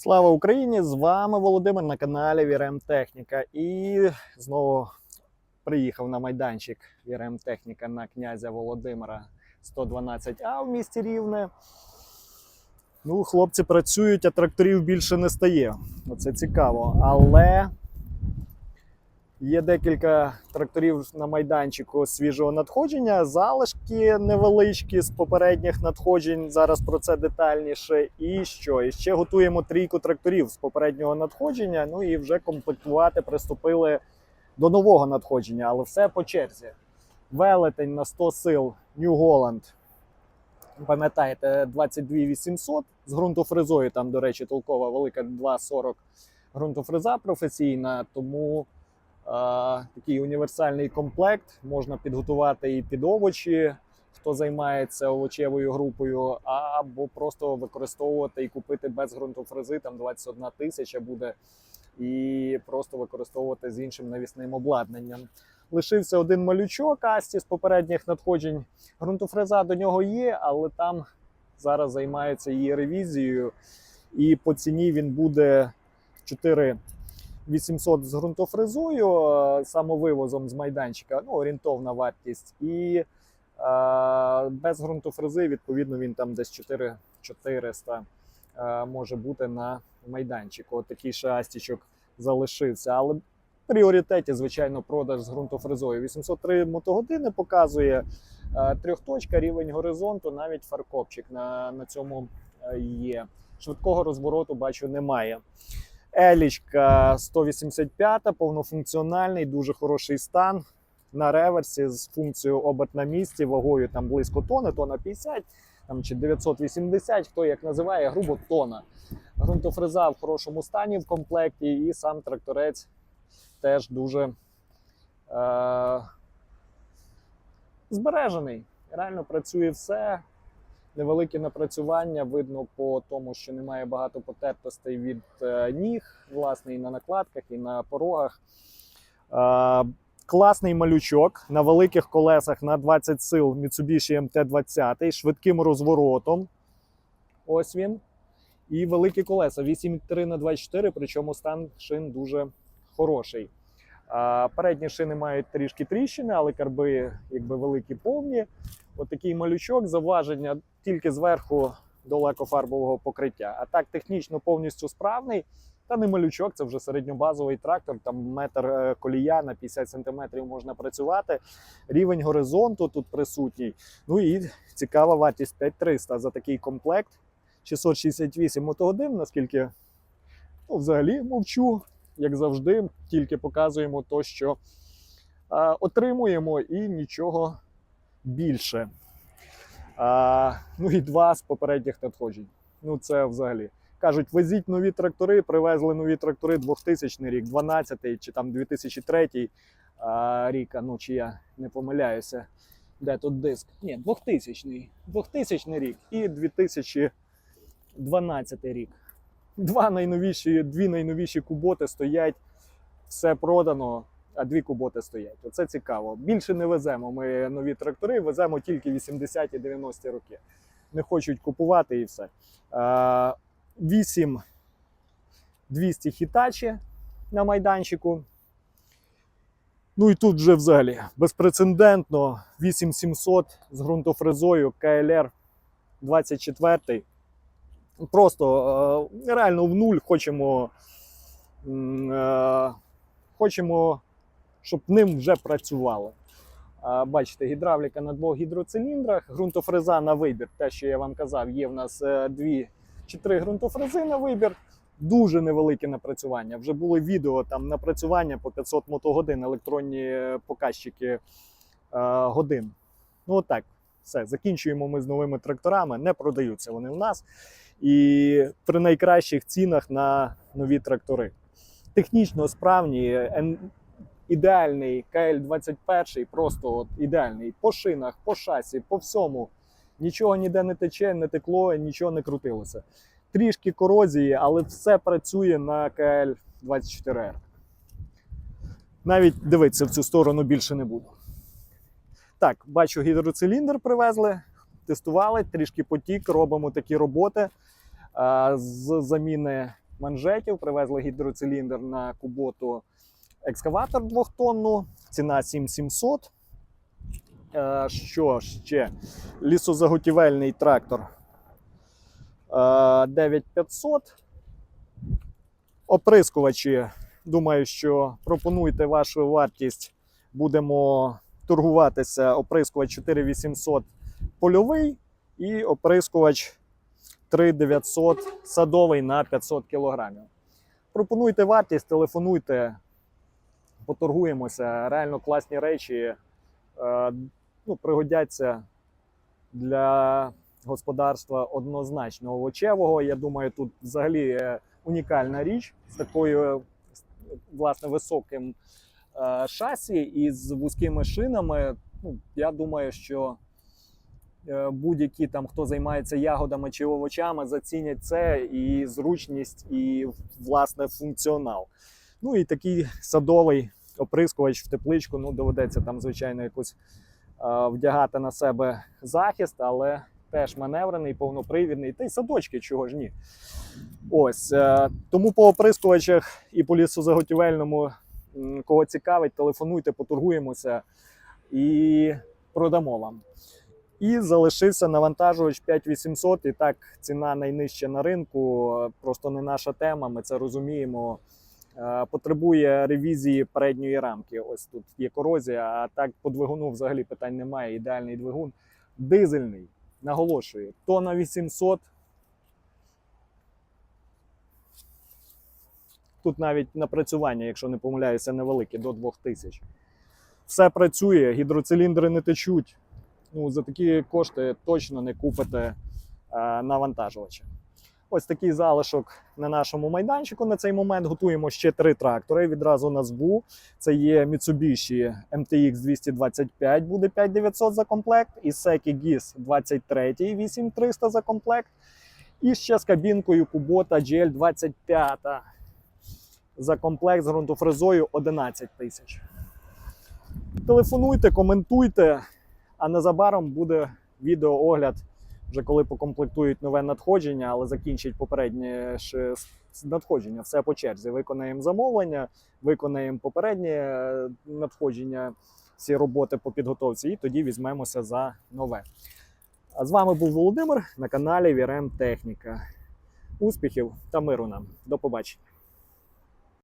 Слава Україні! З вами Володимир на каналі Вірем Техніка. І знову приїхав на майданчик Вірем Техніка на князя Володимира 112А в місті Рівне. Ну, хлопці працюють, а тракторів більше не стає. Оце цікаво. Але є декілька тракторів на майданчику свіжого надходження, залишки невеличкі з попередніх надходжень. Зараз про це детальніше. І що? І ще готуємо трійку тракторів з попереднього надходження. Ну і вже комплектувати приступили до нового надходження, але все по черзі. Велетень на 100 сил New Holland. Пам'ятаєте, 22 800 з ґрунтофрезою. Там, до речі, толкова велика 2,40 ґрунтофреза професійна, тому такий універсальний комплект можна підготувати і під овочі, хто займається овочевою групою, або просто використовувати і купити без ґрунтофрези, там 21 тисяча буде, і просто використовувати з іншим навісним обладнанням. Лишився один малючок Асті з попередніх надходжень. Ґрунтофреза до нього є, але там зараз займаються її ревізією, і по ціні він буде 4 800 з ґрунтофрезою, е, самовивозом з майданчика, ну, орієнтовна вартість. І е, без ґрунтофрези, відповідно, він там десь 4 400 е, може бути на майданчику. От такий ще астічок залишився. Але в пріоритеті, звичайно, продаж з ґрунтофрезою. 803 мотогодини показує е, трьохточка, рівень горизонту, навіть фаркопчик на, на цьому е, є. Швидкого розвороту бачу немає. Елічка 185, повнофункціональний, дуже хороший стан. На реверсі з функцією оберт на місці, вагою там близько тони, тона 50 там, чи 980, хто як називає, грубо тона. Грунтофреза в хорошому стані в комплекті, і сам тракторець теж дуже е- збережений. Реально працює все. Невелике напрацювання видно по тому, що немає багато потертостей від е, ніг, власне, і на накладках, і на порогах. Е, класний малючок на великих колесах на 20 сил Mitsubishi MT-20, швидким розворотом. Ось він. І великі колеса 8,3 на 24, причому стан шин дуже хороший. Передні шини мають трішки тріщини, але карби якби великі повні. Отакий малючок, заваження тільки зверху до лекофарбового покриття. А так технічно повністю справний. Та не малючок, це вже середньобазовий трактор, там метр е, колія на 50 см можна працювати. Рівень горизонту тут присутній. Ну і цікава вартість 5300 за такий комплект. 668 мотогодин, наскільки ну, взагалі мовчу, як завжди, тільки показуємо то, що а, отримуємо, і нічого більше. А, ну і два з попередніх надходжень. Ну, це взагалі. Кажуть, везіть нові трактори, привезли нові трактори 2000 рік, 12 чи там 2003 а, рік, а, ну чи я не помиляюся. Де тут диск? Ні, 2000 -й. 2000 рік і 2012 рік. Два найновіші, дві найновіші куботи стоять, все продано, а дві куботи стоять. Оце цікаво. Більше не веземо ми нові трактори, веземо тільки 80-ті 90-ті роки. Не хочуть купувати і все. А, 8 200 хітачі на майданчику. Ну і тут вже взагалі безпрецедентно 8700 з ґрунтофрезою КЛР 24. Просто реально в нуль хочемо, хочемо, щоб ним вже працювало. Е, Бачите, гідравліка на двох гідроциліндрах, ґрунтофреза на вибір. Те, що я вам казав, є в нас е, дві чи три ґрунтофрези на вибір. Дуже невелике напрацювання. Вже були відео там напрацювання по 500 мотогодин, електронні е, показчики е, годин. Ну, отак, все. Закінчуємо ми з новими тракторами, не продаються вони у нас. І при найкращих цінах на нові трактори. Технічно справні, ідеальний КЛ-21, просто от ідеальний по шинах, по шасі, по всьому. Нічого ніде не тече, не текло, нічого не крутилося. Трішки корозії, але все працює на КЛ-24R. Навіть дивитися в цю сторону більше не буду. Так, бачу, гідроциліндр привезли, тестували, трішки потік, робимо такі роботи з заміни манжетів, привезли гідроциліндр на куботу екскаватор двохтонну, ціна 7700. Е, Що ще? Лісозаготівельний трактор е, 9500. Оприскувачі. Думаю, що пропонуйте вашу вартість. Будемо торгуватися. Оприскувач 4800 польовий і оприскувач 3900 садовий на 500 кг. Пропонуйте вартість, телефонуйте, поторгуємося. Реально класні речі е, ну, пригодяться для господарства однозначно овочевого. Я думаю, тут взагалі е, унікальна річ з такою власне високим е, шасі і з вузькими шинами. Ну, я думаю, що будь-які там, хто займається ягодами чи овочами, зацінять це і зручність, і власне функціонал. Ну і такий садовий оприскувач в тепличку. Ну, доведеться там, звичайно, якось е, вдягати на себе захист, але теж маневрений, повнопривідний. Та й садочки, чого ж ні. Ось е, тому по оприскувачах і по лісозаготівельному, кого цікавить, телефонуйте, поторгуємося і продамо вам. І залишився навантажувач 5800, і так ціна найнижча на ринку. Просто не наша тема, ми це розуміємо. Е, Потребує ревізії передньої рамки. Ось тут є корозія, а так по двигуну взагалі питань немає. Ідеальний двигун. Дизельний, наголошую, тонна 800. Тут навіть напрацювання, якщо не помиляюся, невелике, до 2000. Все працює, гідроциліндри не течуть. Ну, за такі кошти точно не купите е, навантажувача. Ось такий залишок на нашому майданчику на цей момент. Готуємо ще три трактори. Відразу назву. Це є Mitsubishi MTX 225, буде 5900 за комплект, і Seki GIS 23 8300 за комплект. І ще з кабінкою Kubota GL 25 за комплект з ґрунтофрезою 11 тисяч. Телефонуйте, коментуйте, а незабаром буде відеоогляд, вже коли покомплектують нове надходження, але закінчить попереднє надходження. Все по черзі. Виконаємо замовлення, виконаємо попереднє е, надходження, всі роботи по підготовці, і тоді візьмемося за нове. А з вами був Володимир на каналі Вірем Техніка. Успіхів та миру нам. До побачення.